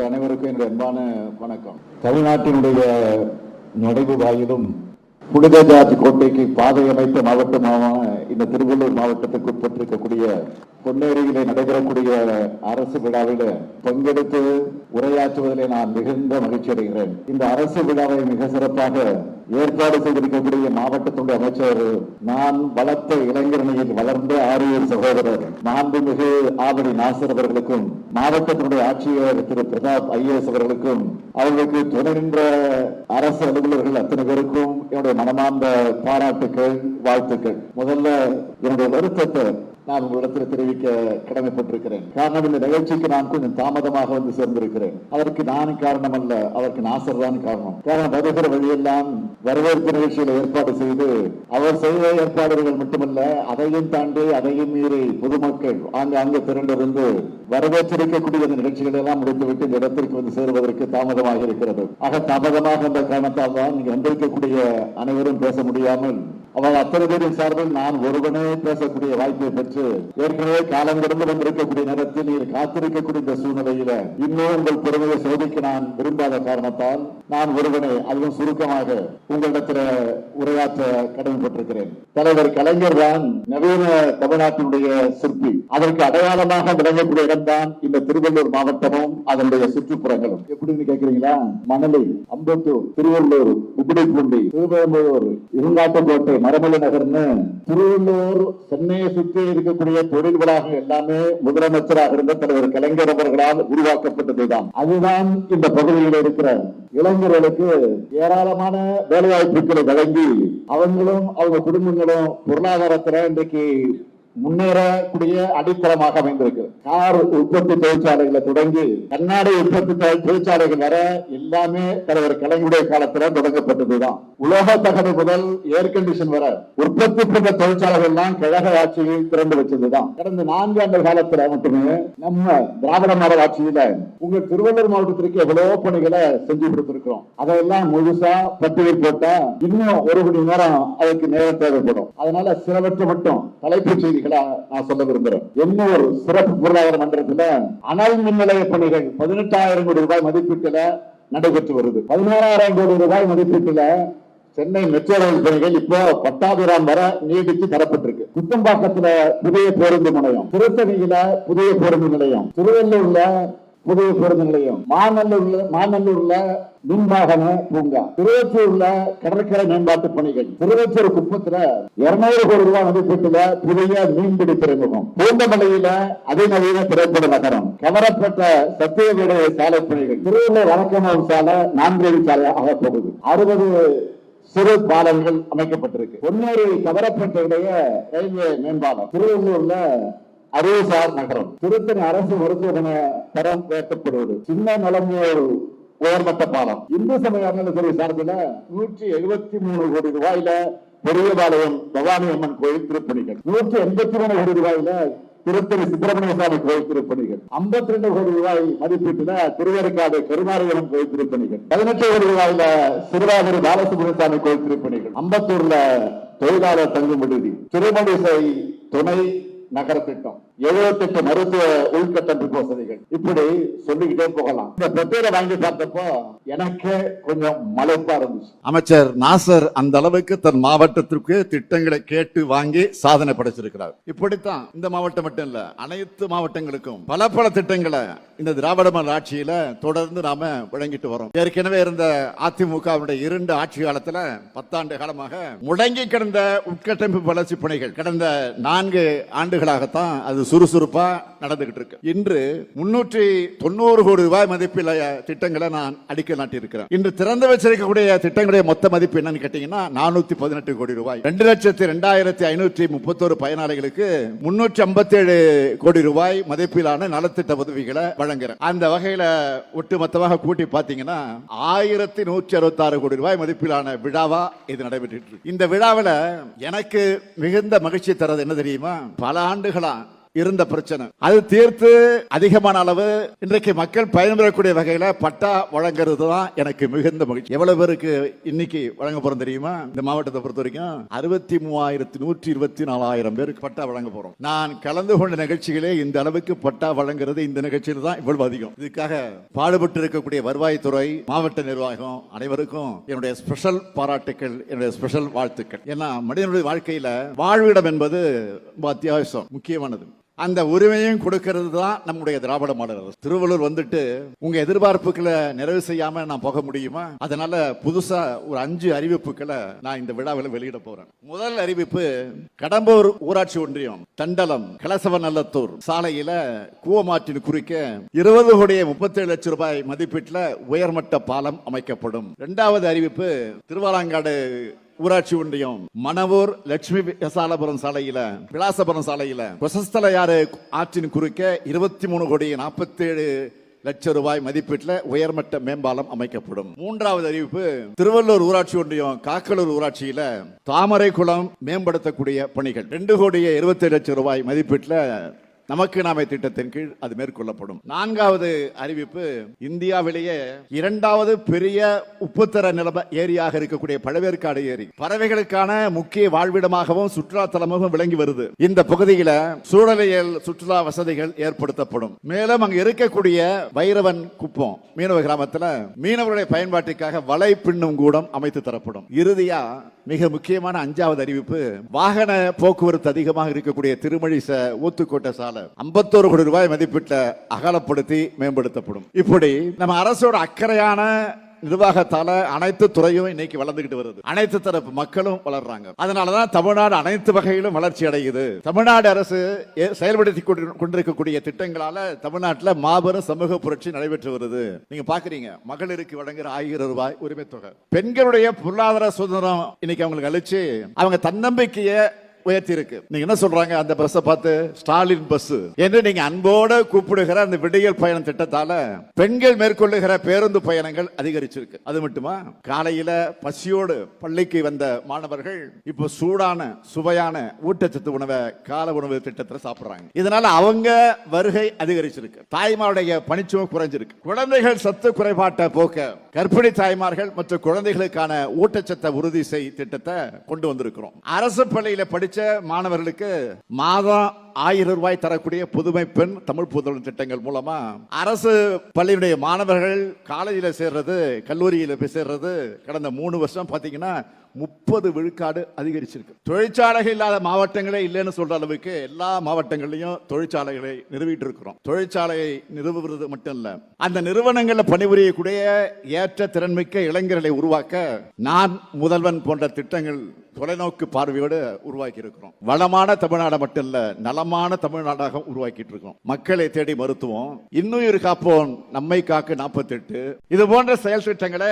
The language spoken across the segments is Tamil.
உங்கள் அனைவருக்கும் என்னுடைய அன்பான வணக்கம். தமிழ்நாட்டினுடைய நுழைவு வாயிலும் புனித ஜாதி கோட்டைக்கு பாதை அமைத்த மாவட்டமான இந்த திருவள்ளூர் மாவட்டத்துக்கு உட்பட்டிருக்கக்கூடிய பொன்னேரியிலே நடைபெறக்கூடிய அரசு விழாவில் பங்கெடுத்து உரையாற்றுவதிலே நான் மிகுந்த மகிழ்ச்சி அடைகிறேன். இந்த அரசு விழாவை மிக சிறப்பாக ஏற்பாடு செய்திருக்கக்கூடிய மாவட்டத்துடைய அமைச்சர் நான் வளர்த்த இளைஞரணியில் வளர்ந்த ஆரியர் சகோதரர் மாண்புமிகு ஆவடி நாசர் அவர்களுக்கும் மாவட்டத்தினுடைய ஆட்சியர் திரு பிரதாப் ஐஏஎஸ் அவர்களுக்கும் அவர்களுக்கு துணை நின்ற அரசு அலுவலர்கள் அத்தனை பேருக்கும் என்னுடைய மனமார்ந்த பாராட்டுக்கள் வாழ்த்துக்கள். முதல்ல என்னுடைய வருத்தத்தை நான் உங்களிடத்தில் தெரிவிக்க கடமைப்பட்டிருக்கிறேன். காரணம் இந்த நிகழ்ச்சிக்கு நான் கொஞ்சம் தாமதமாக வந்து சேர்ந்திருக்கிறேன். அதற்கு நான் காரணம் அல்ல அதற்கு நாசர் தான் காரணம். காரணம் வருகிற வழியெல்லாம் வரவேற்பு நிகழ்ச்சிகளை ஏற்பாடு செய்து அவர் செய்த ஏற்பாடுகள் மட்டுமல்ல அதையும் தாண்டி அதையும் மீறி பொதுமக்கள் ஆங்காங்கே திரண்டிருந்து வரவேற்றிருக்கக்கூடிய இந்த நிகழ்ச்சிகளை எல்லாம் முடிந்துவிட்டு இந்த இடத்திற்கு வந்து சேருவதற்கு தாமதமாக இருக்கிறது. ஆக தாமதமாக என்ற காரணத்தால் தான் இங்கு வந்திருக்கக்கூடிய அனைவரும் பேச முடியாமல் அவள் அத்தனை பேரின் சார்பில் நான் ஒருவனே பேசக்கூடிய வாய்ப்பை பெற்று ஏற்கனவே காலம் கடந்து வந்திருக்கக்கூடிய நேரத்தில் நீர் காத்திருக்கக்கூடிய இந்த சூழ்நிலையில இன்னும் உங்கள் பெருமையை சோதிக்க நான் விரும்பாத காரணத்தால் நான் ஒருவனே அதுவும் சுருக்கமாக உங்களிடத்தில் உரையாற்ற கடமைப்பட்டிருக்கிறேன். தலைவர் கலைஞர் தான் நவீன தமிழ்நாட்டினுடைய சிற்பி. அதற்கு அடையாளமாக விளங்கக்கூடிய இடம்தான் இந்த திருவள்ளூர் மாவட்டமும் அதனுடைய சுற்றுப்புறங்களும். எப்படின்னு கேட்கிறீங்களா மணலி அம்பத்தூர் திருவள்ளூர் உப்பிடிப்பூண்டி திருவேம்பூர் இருங்காட்டுக்கோட்டை மரமலை நகர்னு திருவள்ளூர் சென்னையை சுற்றி இருக்கக்கூடிய தொழில் வளாகம் எல்லாமே முதலமைச்சராக இருந்த தலைவர் கலைஞர் அவர்களால் உருவாக்கப்பட்டதுதான். அதுதான் இந்த பகுதியில் இருக்கிற இளைஞர்களுக்கு ஏராளமான வேலைவாய்ப்புகளை வழங்கி அவங்களும் அவங்க குடும்பங்களும் பொருளாதாரத்துல இன்றைக்கு முன்னேறக்கூடிய அடித்தளமாக அமைந்திருக்கு. கார் உற்பத்தி தொழிற்சாலைகளை தொடங்கி கண்ணாடி உற்பத்தி தொழிற்சாலைகள் வர எல்லாமே தலைவர் கலைஞருடைய காலத்துல தொடங்கப்பட்டதுதான். உலோக தகடு முதல் ஏர் கண்டிஷன் வர உற்பத்தி பண்ற தொழிற்சாலைகள் எல்லாம் கழக ஆட்சியில் திறந்து வச்சதுதான். கடந்த நான்கு ஆண்டு காலத்துல மட்டுமே நம்ம திராவிட மாடல் ஆட்சியில உங்க திருவள்ளூர் மாவட்டத்திற்கு எவ்வளவு பணிகளை செஞ்சு கொடுத்திருக்கிறோம். அதையெல்லாம் முழுசா பட்டியல் போட்டா இன்னும் ஒரு மணி நேரம் அதுக்கு நேரம் தேவைப்படும். அதனால சிலவற்றை மட்டும் தலைப்புச் செய்திகளை நான் சொல்ல விரும்புகிறேன் எண்ணூர் சிறப்பு பொருளாதார மன்றத்தில் அனல் மின் நிலைய பணிகள் பதினெட்டாயிரம் கோடி ரூபாய் மதிப்பீட்டுல நடைபெற்று வருது. பதினோராயிரம் கோடி ரூபாய் மதிப்பீட்டுல சென்னை மெட்ரோ ரயில் பணிகள் இப்போ பட்டாபுரம் வர நீடித்து தரப்பட்டிருக்கு. குத்தம்பாக்கத்துல புதிய பேருந்து நிலையம் திருத்தணியில புதிய பேருந்து நிலையம் திருவள்ளூர்ல புதிய பேருந்து நிலையம் மாநல்லூர்ல மாநல்லூர்ல மின்வாகன பூங்கா. திருவச்சூர்ல கடற்கரை மேம்பாட்டு பணிகள். திருவச்சூர் குப்பத்துல இருநூறு கோடி ரூபாய் மதிப்பீட்டுல புதிய மீன்பிடி துறைமுகம். பூந்தமலையில அதிநவீன திரைப்பட நகரம். கவரப்பட்ட சத்தியவீடு சாலை பணிகள். திருவள்ளூர் வழக்கமான சாலை நான்கு சாலை ஆகப்போகுது. அறுபது சிறு பாலங்கள் அமைக்கப்பட்டிருக்கு. பொன்னேரி கவரப்பட்ட இடையே ரயில்வே மேம்பாலம். திருவள்ளூர்ல அறிவுசார் நகரம். திருத்தணி அரசு மருத்துவமனை தரம் உயர்த்தப்படுவது. சின்ன நிலமையோர் உயர்மட்ட பாலம். இந்து சமய அறநிலைத்துறை சார்பில் நூற்றி எழுபத்தி மூணு கோடி ரூபாயில பெரியபாளையம் பவானி அம்மன் கோயில் திருப்பணிகள். நூற்றி எண்பத்தி மூணு கோடி ரூபாயில திருத்தணி சுப்பிரமணிய சுவாமி கோயில் திருப்பணிகள். ஐம்பத்தி ரெண்டு கோடி ரூபாய் மதிப்பீட்டுல திருவேற்காடு கருமாரியம்மன் கோயில் திருப்பணிகள். பதினெட்டு கோடி ரூபாயில சிறுவாதிரி பாலசுப்ரமணிய சுவாமி கோயில் திருப்பணிகள். அம்பத்தூர்ல தொழிலாளர் தங்கும் விடுதி. திருமணிசை துணை நகர திட்டம் எழுபத்தி எட்டு மருத்துவ உள்கட்டமைப்பு வசதிகள். இப்படி சொல்லிக்கிட்டே போகலாம். இந்த பெப்பேரை வாங்கி பார்த்தப்போ எனக்கு கொஞ்சம் மலைப்பா இருந்துச்சு. அமைச்சர் நாசர் அந்த அளவுக்கு தன் மாவட்டத்திற்கு திட்டங்களை கேட்டு வாங்கி சாதனை படைச்சிருக்கிறார். இப்படித்தான் இந்த மாவட்டம் மட்டும் இல்ல அனைத்து மாவட்டங்களுக்கும் பல பல திட்டங்களை இந்த திராவிட மலர் ஆட்சியில தொடர்ந்து நாம வழங்கிட்டு வரோம். ஏற்கனவே இருந்த அதிமுகவுடைய இரண்டு ஆட்சி காலத்துல பத்தாண்டு காலமாக முடங்கி கிடந்த உட்கட்டமைப்பு வளர்ச்சி பணிகள் கடந்த நான்கு ஆண்டு ஆண்டுகளாகத்தான் அது சுறுசுறுப்பா நடந்துகிட்டு இருக்கு இன்று முன்னூற்றி தொண்ணூறு கோடி ரூபாய் மதிப்பில் திட்டங்களை நான் அடிக்கல் நாட்டியிருக்கிறேன். இன்று திறந்து வச்சிருக்கக்கூடிய திட்டங்களுடைய மொத்த மதிப்பு என்னன்னு கேட்டீங்கன்னா நானூத்தி பதினெட்டு கோடி ரூபாய். ரெண்டு லட்சத்தி ரெண்டாயிரத்தி ஐநூற்றி முப்பத்தோரு பயனாளிகளுக்கு முன்னூற்றி ஐம்பத்தி ஏழு கோடி ரூபாய் மதிப்பிலான நலத்திட்ட உதவிகளை வழங்குறேன். அந்த வகையில ஒட்டுமொத்தமாக கூட்டி பார்த்தீங்கன்னா ஆயிரத்தி நூற்றி அறுபத்தி ஆறு கோடி ரூபாய் மதிப்பிலான விழாவா இது நடைபெற்று இந்த விழாவில் எனக்கு மிகுந்த மகிழ்ச்சி தரது என்ன தெரியுமா? பல ஆண்டுகளா? இருந்த பிரச்சனை. அது தீர்த்து அதிகமான அளவு இன்றைக்கு மக்கள் பயன்பெறக்கூடிய வகையில பட்டா வழங்குறது தான் எனக்கு மிகுந்த மகிழ்ச்சி. எவ்வளவு பேருக்கு இன்னைக்கு வழங்க போறோம் தெரியுமா? இந்த மாவட்டத்தை பொறுத்த வரைக்கும் அறுபத்தி மூவாயிரத்தி நூற்றி இருபத்தி நாலாயிரம் பேருக்கு பட்டா வழங்க போறோம். நான் கலந்து கொண்ட நிகழ்ச்சிகளே இந்த அளவுக்கு பட்டா வழங்குறது இந்த நிகழ்ச்சியில் தான் இவ்வளவு அதிகம். இதுக்காக பாடுபட்டு இருக்கக்கூடிய வருவாய்த்துறை மாவட்ட நிர்வாகம் அனைவருக்கும் என்னுடைய ஸ்பெஷல் பாராட்டுக்கள் என்னுடைய ஸ்பெஷல் வாழ்த்துக்கள். ஏன்னா மனிதனுடைய வாழ்க்கையில வாழ்விடம் என்பது ரொம்ப அத்தியாவசியம் முக்கியமானது. அந்த உரிமையும் கொடுக்கறது தான் நம்முடைய திராவிட மாடல் அரசு திருவள்ளூர் வந்துட்டு உங்க எதிர்பார்ப்புகளை நிறைவு செய்யாம நான் போக முடியுமா? அதனால புதுசா ஒரு அஞ்சு அறிவிப்புகளை நான் இந்த விழாவில் வெளியிட போறேன். முதல் அறிவிப்பு கடம்பூர் ஊராட்சி ஒன்றியம் தண்டலம் கலசவநல்லத்தூர் சாலையில கூவமாற்றின் குறிக்க இருபது கோடியே முப்பத்தேழு லட்சம் ரூபாய் மதிப்பீட்டில் உயர்மட்ட பாலம் அமைக்கப்படும். இரண்டாவது அறிவிப்பு திருவாலாங்காடு ஊராட்சி ஒன்றியம் மணவூர் லட்சுமி விசாலபுரம் சாலையில விலாசபுரம் சாலையில கொசஸ்தலையாறு ஆற்றின் குறுக்க இருபத்தி மூணு கோடி நாற்பத்தி ஏழு லட்சம் ரூபாய் மதிப்பீட்டில் உயர்மட்ட மேம்பாலம் அமைக்கப்படும். மூன்றாவது அறிவிப்பு திருவள்ளூர் ஊராட்சி ஒன்றியம் காக்கலூர் ஊராட்சியில தாமரை குளம் மேம்படுத்தக்கூடிய பணிகள். ரெண்டு கோடியே இருபத்தி லட்சம் ரூபாய் மதிப்பீட்டில் நமக்கு நாமே திட்டத்தின் கீழ் அது மேற்கொள்ளப்படும். நான்காவது அறிவிப்பு இந்தியாவிலேயே இரண்டாவது பெரிய உப்புத்தர நிலம ஏரியாக இருக்கக்கூடிய பழவேற்காடு ஏரி. பறவைகளுக்கான முக்கிய வாழ்விடமாகவும் சுற்றுலா தலமாகவும் விளங்கி வருது. இந்த பகுதியில சூழலியல் சுற்றுலா வசதிகள் ஏற்படுத்தப்படும். மேலும் அங்கு இருக்கக்கூடிய வைரவன் குப்பம் மீனவ கிராமத்தில் மீனவர்களுடைய பயன்பாட்டுக்காக வலை பின்னும் கூடம் அமைத்து தரப்படும். இறுதியா மிக முக்கியமான அஞ்சாவது அறிவிப்பு வாகன போக்குவரத்து அதிகமாக இருக்கக்கூடிய திருமழிச ஊத்துக்கோட்டை சாலை. ஐம்பத்தோரு கோடி ரூபாய் மதிப்பீட்ட அகலப்படுத்தி மேம்படுத்தப்படும். இப்படி நம்ம அரசோட அக்கறையான நிர்வாகத்தால அனைத்து துறையும் இன்னைக்கு வளர்ந்துகிட்டு வருது. அனைத்து தரப்பு மக்களும் வளர்றாங்க. அதனாலதான் தமிழ்நாடு அனைத்து வகையிலும் வளர்ச்சி அடையுது. தமிழ்நாடு அரசு செயல்படுத்தி கொண்டு- கொண்டிருக்கக்கூடிய திட்டங்களால தமிழ்நாட்டில் மாபெரும் சமூக புரட்சி நடைபெற்று வருது. நீங்க பாக்குறீங்க. மகளிருக்கு வழங்குற ஆயிரம் ரூபாய் உரிமை தொகை பெண்களுடைய பொருளாதார சுதந்திரம் இன்னைக்கு அவங்களுக்கு அழிச்சு அவங்க தன்னம்பிக்கையை உயர்த்தி இருக்கு நீங்க என்ன சொல்றாங்க? அந்த பஸ்ஸை பார்த்து ஸ்டாலின் பஸ் என்று நீங்க அன்போட கூப்பிடுகிற அந்த விடியல் பயணம் திட்டத்தால பெண்கள் மேற்கொள்ளுகிற பேருந்து பயணங்கள் அதிகரிச்சிருக்கு. அது மட்டுமா? காலையில பசியோடு பள்ளிக்கு வந்த மாணவர்கள் இப்போ சூடான சுவையான ஊட்டச்சத்து உணவை கால உணவு திட்டத்தில் சாப்பிடுறாங்க. இதனால அவங்க வருகை அதிகரிச்சிருக்கு. தாய்மாருடைய பணிச்சுவம் குறைஞ்சிருக்கு. குழந்தைகள் சத்து குறைபாட்டை போக்க கர்ப்பிணி தாய்மார்கள் மற்றும் குழந்தைகளுக்கான ஊட்டச்சத்தை உறுதி செய் திட்டத்தை கொண்டு வந்திருக்கிறோம். அரசு பள்ளியில படித்த மாணவர்களுக்கு மாதம் ஆயிரம் ரூபாய் தரக்கூடிய புதுமை பெண் தமிழ் புதல்வன் திட்டங்கள் மூலமா அரசு பள்ளியுடைய மாணவர்கள் காலேஜில் சேர்றது கல்லூரியில் போய் சேர்றது கடந்த மூணு வருஷம் பார்த்தீங்கன்னா முப்பது விழுக்காடு அதிகரிச்சிருக்கு. தொழிற்சாலைகள் இல்லாத மாவட்டங்களே இல்லைன்னு சொல்ற அளவுக்கு எல்லா மாவட்டங்கள்லயும் தொழிற்சாலைகளை நிறுவிட்டு இருக்கிறோம். தொழிற்சாலையை நிறுவுவது மட்டும் இல்ல அந்த நிறுவனங்களில் பணிபுரியக்கூடிய ஏற்ற திறன்மிக்க இளைஞர்களை உருவாக்க நான் முதல்வன் போன்ற திட்டங்கள் தொலைநோக்கு பார்வையோடு உருவாக்கி இருக்கிறோம் வளமான தமிழ்நாடு மட்டும் இல்ல நலமான தமிழ்நாடாக உருவாக்கிட்டு இருக்கோம் மக்களை தேடி மருத்துவம். இன்னுயிர் காப்போம். நம்மை காக்க நாற்பத்தெட்டு. இது போன்ற செயல் திட்டங்களை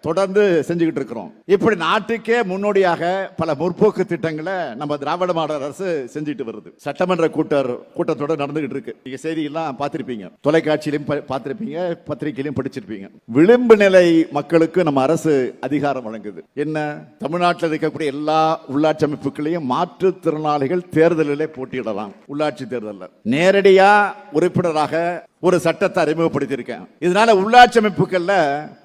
தொடர்ந்து செஞ்சுக்கிட்டு இருக்கிறோம் இப்படி நாட்டுக்கே முன்னோடியாக பல முற்போக்கு திட்டங்களை நம்ம திராவிட மாடல் அரசு செஞ்சுட்டு வருது. சட்டமன்ற கூட்டர் கூட்டத்தோட நடந்துகிட்டு இருக்கு நீங்க செய்தியெல்லாம் பார்த்திருப்பீங்க. தொலைக்காட்சியிலும் ப- பார்த்திருப்பீங்க. பத்திரிகையிலும் படிச்சிருப்பீங்க. விளிம்பு நிலை மக்களுக்கு நம்ம அரசு அதிகாரம் வழங்குது. என்ன? தமிழ்நாட்டில் இருக்கக்கூடிய எல்லா உள்ளாட்சி அமைப்புகளையும் மாற்றுத்திறனாளிகள் தேர்தலிலே போட்டியிடலாம். உள்ளாட்சி தேர்தலில். நேரடியாக உறுப்பினராக ஒரு சட்டத்தை அறிமுகப்படுத்தியிருக்கேன். இதனால உள்ளாட்சி அமைப்புகள்ல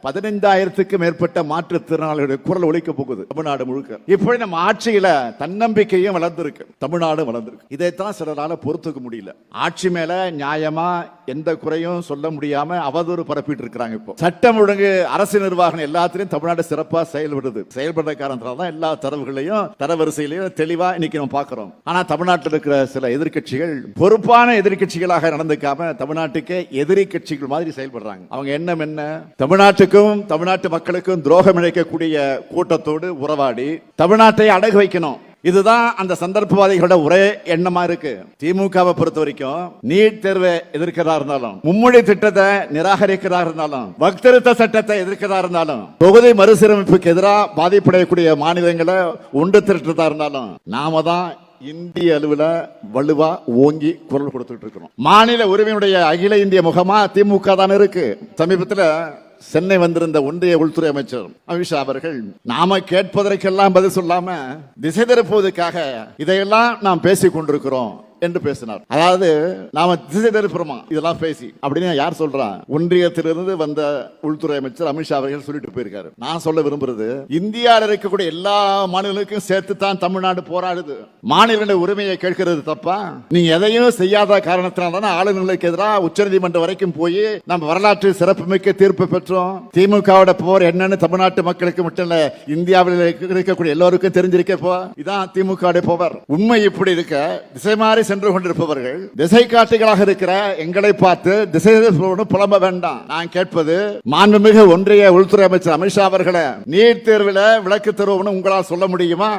பதினைந்தாயிரத்துக்கு மேற்பட்ட மாற்றுத்திறனாளிகளுடைய குரல் ஒழிக்க போகுது தமிழ்நாடு முழுக்க. இப்படி நம்ம ஆட்சியில தன்னம்பிக்கையும் வளர்ந்துருக்கு தமிழ்நாடு வளர்ந்துருக்கு. இதைத்தான் சிலரால பொறுத்துக்க முடியல. ஆட்சி மேல நியாயமா எந்த குறையும் சொல்ல முடியாம அவதூறு பரப்பிட்டு இருக்காங்க இப்போ. சட்டம் ஒழுங்கு அரசு நிர்வாகம் எல்லாத்திலையும் தமிழ்நாடு சிறப்பா செயல்படுது. செயல்படுற காரணத்தால தான் எல்லா தரவுகளையும் தரவரிசையிலையும் தெளிவா இன்னைக்கு நம்ம பாக்குறோம் ஆனா தமிழ்நாட்டில் இருக்கிற சில எதிர்க்கட்சிகள் பொறுப்பான எதிர்க்கட்சிகளாக நடந்துக்காம தமிழ்நாட்டுக்கு எதிரி கட்சிகள் மாதிரி செயல்படுறாங்க. அவங்க எண்ணம் என்ன? தமிழ்நாட்டுக்கும் தமிழ்நாட்டு மக்களுக்கும் துரோகம் இழைக்கக்கூடிய கூட்டத்தோடு உறவாடி தமிழ்நாட்டை அடகு வைக்கணும். இதுதான் அந்த சந்தர்ப்பவாதிகளோட ஒரே எண்ணமா இருக்கு. திமுகவை பொறுத்த வரைக்கும் நீட் தேர்வை எதிர்க்கிறதா இருந்தாலும் மும்மொழி திட்டத்தை நிராகரிக்கிறதா இருந்தாலும் வக்திருத்த சட்டத்தை எதிர்க்கிறதா இருந்தாலும் தொகுதி மறுசீரமைப்புக்கு எதிராக பாதிப்படையக்கூடிய மாநிலங்களை ஒன்று திரட்டுறதா இருந்தாலும் நாம தான் இந்திய அளவில் வலுவா ஓங்கி குரல் கொடுத்துட்டு இருக்கிறோம். மாநில உரிமையுடைய அகில இந்திய முகமா திமுக தான் இருக்கு. சமீபத்தில் சென்னை வந்திருந்த ஒன்றிய உள்துறை அமைச்சர் அமித்ஷா அவர்கள் நாம கேட்பதற்கெல்லாம் பதில் சொல்லாம திசை திருப்புவதற்காக இதையெல்லாம் நாம் பேசிக் கொண்டிருக்கிறோம். என்று பேசினார். அதாவது நாம திசை திருப்புறமா இதெல்லாம் பேசி. அப்படின்னு யார் சொல்றான் ஒன்றியத்திலிருந்து வந்த உள்துறை அமைச்சர் அமித்ஷா அவர்கள் சொல்லிட்டு போயிருக்காரு. நான் சொல்ல விரும்புறது இந்தியாவில் இருக்கக்கூடிய எல்லா மாநிலங்களுக்கும் சேர்த்து தான் தமிழ்நாடு போராடுது. மாநில உரிமையை கேட்கிறது தப்பா? நீங்க எதையும் செய்யாத காரணத்தினால தானே ஆளுநர்களுக்கு எதிராக உச்சநீதிமன்றம் வரைக்கும் போய் நம்ம வரலாற்று சிறப்புமிக்க தீர்ப்பு பெற்றோம். திமுகவோட போர் என்னன்னு தமிழ்நாட்டு மக்களுக்கு மட்டும் இல்ல இந்தியாவில் இருக்கக்கூடிய எல்லோருக்கும் தெரிஞ்சிருக்க போ. இதான் திமுக போவர் உண்மை இப்படி இருக்க திசை மாறி சென்று கொண்டிருப்பவர்கள். திசை காட்டிகளாக இருக்கிற எங்களை பார்த்து திசை புலம்ப வேண்டாம். நான் கேட்பது மாண்புமிகு ஒன்றிய உள்துறை அமைச்சர் அமித்ஷா அவர்களை நீட் தேர்வில் விளக்கு தருவோம்னு உங்களால் சொல்ல முடியுமா?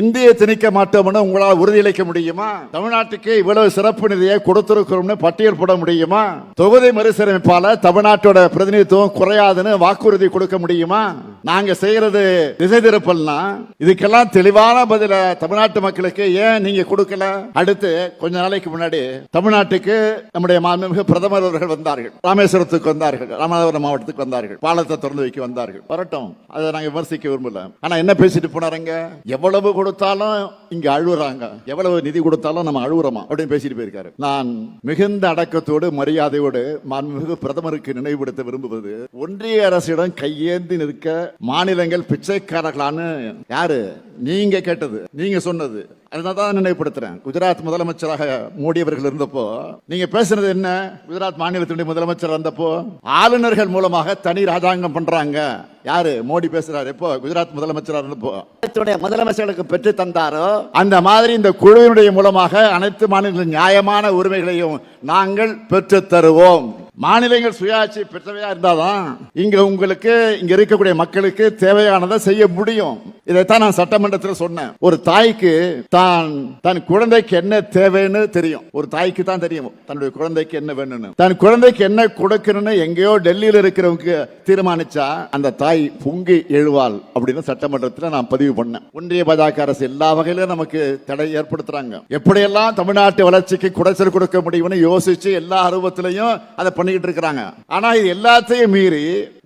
இந்திய திணிக்க மாட்டோம்னு உங்களால் உறுதியளிக்க முடியுமா? தமிழ்நாட்டுக்கு இவ்வளவு சிறப்பு நிதியை கொடுத்திருக்கிறோம்னு பட்டியல் போட முடியுமா? தொகுதி மறுசீரமைப்பால தமிழ்நாட்டோட பிரதிநிதித்துவம் குறையாதுன்னு வாக்குறுதி கொடுக்க முடியுமா? நாங்க செய்யறது திசை திருப்பல்னா இதுக்கெல்லாம் தெளிவான பதில தமிழ்நாட்டு மக்களுக்கு ஏன் நீங்க கொடுக்கல? அடுத்து கொஞ்ச நாளைக்கு முன்னாடி தமிழ்நாட்டுக்கு நம்முடைய மாண்புமிகு பிரதமர் அவர்கள் வந்தார்கள். ராமேஸ்வரத்துக்கு வந்தார்கள். ராமநாதபுரம் மாவட்டத்துக்கு வந்தார்கள். பாலத்தை திறந்து வைக்க வந்தார்கள். வரட்டும். அதை நாங்க விமர்சிக்க விரும்பல. ஆனா என்ன பேசிட்டு போனாருங்க எவ்வளவு கொடுத்தாலும் இங்க அழுகுறாங்க எவ்வளவு நிதி கொடுத்தாலும் நம்ம அழுகுறோமா அப்படின்னு பேசிட்டு போயிருக்காரு. நான் மிகுந்த அடக்கத்தோடு மரியாதையோடு மாண்புமிகு பிரதமருக்கு நினைவுபடுத்த விரும்புவது ஒன்றிய அரசிடம் கையேந்தி நிற்க மாநிலங்கள் பிச்சைக்காரர்களான்னு யாரு? நீங்க கேட்டது நீங்க சொன்னது. அதனால தான் நினைவுபடுத்துறேன். குஜராத் முதலமைச்சராக மோடி அவர்கள் இருந்தப்போ நீங்க பேசுனது என்ன? குஜராத் மாநிலத்தினுடைய முதலமைச்சர் வந்தப்போ ஆளுநர்கள் மூலமாக தனி ராஜாங்கம் பண்றாங்க. யாரு? மோடி பேசுறாரு. எப்போ? குஜராத் முதலமைச்சராக இருந்தப்போ. முதலமைச்சர்களுக்கு பெற்று தந்தாரோ? அந்த மாதிரி இந்த குழுவினுடைய மூலமாக அனைத்து மாநில நியாயமான உரிமைகளையும் நாங்கள் பெற்று தருவோம். மாநிலங்கள் சுயாட்சி பெற்றவையா இருந்தாதான் இங்க உங்களுக்கு இங்க இருக்கக்கூடிய மக்களுக்கு தேவையானதை செய்ய முடியும். இதைத்தான் நான் சட்டமன்றத்தில் சொன்னேன். ஒரு தாய்க்கு தான் தன் குழந்தைக்கு என்ன தேவைன்னு தெரியும். ஒரு தாய்க்கு தான் தெரியும் தன்னுடைய குழந்தைக்கு என்ன வேணும்னு. தன் குழந்தைக்கு என்ன கொடுக்கணும்னு எங்கேயோ டெல்லியில் இருக்கிறவங்க தீர்மானிச்சா அந்த தாய் பொங்கி எழுவாள் அப்படின்னு சட்டமன்றத்தில் நான் பதிவு பண்ணேன். ஒன்றிய பாஜக அரசு எல்லா வகையிலும் நமக்கு தடை ஏற்படுத்துறாங்க. எப்படியெல்லாம் தமிழ்நாட்டு வளர்ச்சிக்கு குடைச்சல் கொடுக்க முடியும்னு யோசிச்சு எல்லா அருவத்திலையும் அதை பண்ணிக்கிட்டு இருக்கிறாங்க. ஆனா இது எல்லாத்தையும் மீறி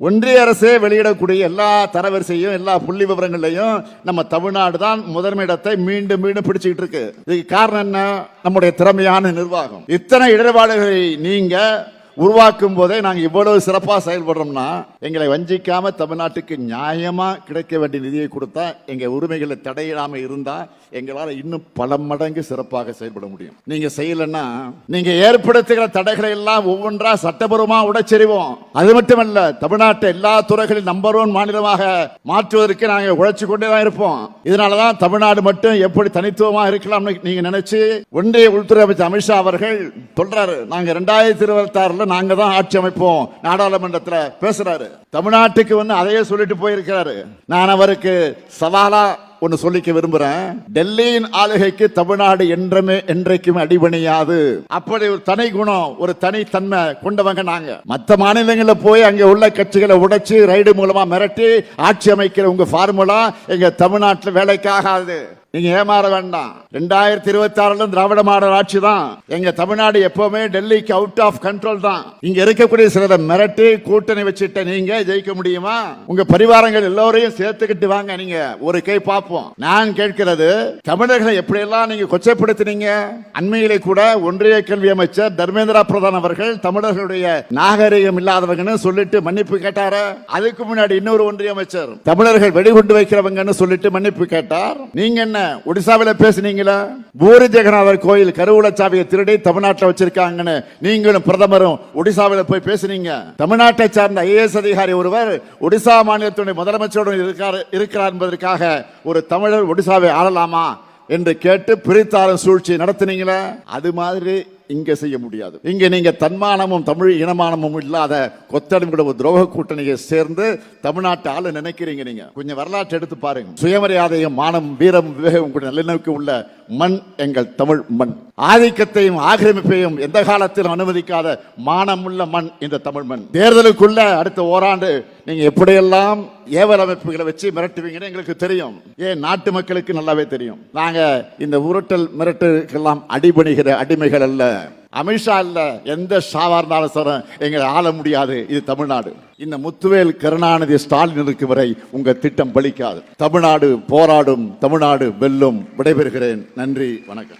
ஒன்றிய அரசே வெளியிடக்கூடிய எல்லா தரவரிசையும் எல்லா புள்ளி விவரங்களையும் நம்ம தமிழ்நாடு தான் முதன்மையிடத்தை மீண்டும் மீண்டும் பிடிச்சுக்கிட்டு இருக்கு. இதுக்கு காரணம் என்ன? நம்முடைய திறமையான நிர்வாகம். இத்தனை இடர்பாடுகளை நீங்க உருவாக்கும் போதே நாங்கள் இவ்வளவு சிறப்பாக செயல்படுறோம்னா எங்களை வஞ்சிக்காம தமிழ்நாட்டுக்கு நியாயமாக கிடைக்க வேண்டிய நிதியை கொடுத்தா எங்கள் உரிமைகளை தடையிடாமல் இருந்தால் எங்களால் இன்னும் பல மடங்கு சிறப்பாக செயல்பட முடியும். நீங்கள் செய்யலைன்னா நீங்கள் ஏற்படுத்துகிற தடைகளை எல்லாம் ஒவ்வொன்றா சட்டபூர்வமாக உடைச்செறிவோம். அது மட்டுமல்ல தமிழ்நாட்டை எல்லா துறைகளில் நம்பர் ஒன் மாநிலமாக மாற்றுவதற்கு நாங்கள் உழைச்சி கொண்டே தான் இருப்போம். இதனால தான் தமிழ்நாடு மட்டும் எப்படி தனித்துவமாக இருக்கலாம்னு நீங்கள் நினைச்சு ஒன்றிய உள்துறை அமைச்சர் அமித்ஷா அவர்கள் சொல்றாரு. நாங்கள் ரெண்டாயிரத்தி இருபத்தி நாங்க தான் ஆட்சி அமைப்போம். நாடாளுமன்றத்தில் பேசுறாரு. தமிழ்நாட்டுக்கு வந்து அதையே சொல்லிட்டு போயிருக்கிறாரு. நான் அவருக்கு சவாலா ஒன்று சொல்லிக்க விரும்புறேன். டெல்லியின் ஆளுகைக்கு தமிழ்நாடு என்றமே என்றைக்கும் அடிபணியாது. அப்படி ஒரு தனி குணம் ஒரு தனி தன்மை கொண்டவங்க நாங்க. மற்ற மாநிலங்களில் போய் அங்க உள்ள கட்சிகளை உடைச்சு ரைடு மூலமா மிரட்டி ஆட்சி அமைக்கிற உங்க ஃபார்முலா எங்க தமிழ்நாட்டில் வேலைக்காகாது. நீங்க ஏமாற வேண்டாம். ரெண்டாயிரத்தி இருபத்தி ஆறுல திராவிட மாடல் ஆட்சி தான். எங்க தமிழ்நாடு எப்பவுமே டெல்லிக்கு அவுட் ஆஃப் கண்ட்ரோல் தான். இங்க இருக்கக்கூடிய சிலரை மிரட்டி கூட்டணி வச்சுட்ட நீங்க ஜெயிக்க முடியுமா? உங்க பரிவாரங்கள் எல்லோரையும் சேர்த்துக்கிட்டு வாங்க நீங்க. ஒரு கை பார்ப்போம். நான் கேட்கிறது தமிழர்களை எப்படியெல்லாம் நீங்க கொச்சைப்படுத்தினீங்க? அண்மையிலே கூட ஒன்றிய கல்வி அமைச்சர் தர்மேந்திரா பிரதான் அவர்கள் தமிழர்களுடைய நாகரிகம் இல்லாதவங்கன்னு சொல்லிட்டு மன்னிப்பு கேட்டாரு? அதுக்கு முன்னாடி இன்னொரு ஒன்றிய அமைச்சர் தமிழர்கள் வெடிகுண்டு வைக்கிறவங்கன்னு சொல்லிட்டு மன்னிப்பு கேட்டார். நீங்க என்ன ஒடிசாவில பேசுனீங்களா? பூரி ஜெகநாதர் கோயில் கருவூல சாவியை திருடி தமிழ்நாட்டில் வச்சிருக்காங்கன்னு நீங்களும் பிரதமரும் ஒடிசாவில போய் பேசுனீங்க. தமிழ்நாட்டை சார்ந்த ஐஏஎஸ் அதிகாரி ஒருவர் ஒடிசா மாநிலத்துடைய முதலமைச்சருடன் இருக்கார் இருக்கிறார் என்பதற்காக ஒரு தமிழர் ஒடிசாவை ஆளலாமா என்று கேட்டு பிரித்தாரும் சூழ்ச்சி நடத்தினீங்களா? அது மாதிரி இங்கே செய்ய முடியாது. இங்கே நீங்கள் தன்மானமும் தமிழ் இனமானமும் இல்லாத கொத்தடிமையோட ஒரு துரோக கூட்டணியை சேர்ந்து தமிழ்நாட்டு ஆளு நினைக்கிறீங்க நீங்கள் கொஞ்சம் வரலாற்றை எடுத்து பாருங்க. சுயமரியாதையும் மானம் வீரம் விவேகம் கூட நல்லிணக்கு உள்ள மண் எங்கள் தமிழ் மண். ஆதிக்கத்தையும் ஆக்கிரமிப்பையும் எந்த காலத்திலும் அனுமதிக்காத மானமுள்ள மண் இந்த தமிழ் மண். தேர்தலுக்குள்ள அடுத்த ஓராண்டு நீங்க எப்படியெல்லாம் ஏவல் அமைப்புகளை வச்சு மிரட்டுவீங்கன்னு எங்களுக்கு தெரியும். ஏன் நாட்டு மக்களுக்கு நல்லாவே தெரியும். நாங்க இந்த உருட்டல் மிரட்டுக்கெல்லாம் அடிபணிகிற அடிமைகள் அல்ல. அமித்ஷா இல்ல எந்த ஷாவா இருந்தாலும் சார் எங்களை ஆள முடியாது. இது தமிழ்நாடு. இந்த முத்துவேல் கருணாநிதி ஸ்டாலின் இருக்கு வரை உங்க திட்டம் பலிக்காது. தமிழ்நாடு போராடும் தமிழ்நாடு வெல்லும். விடைபெறுகிறேன். நன்றி வணக்கம்.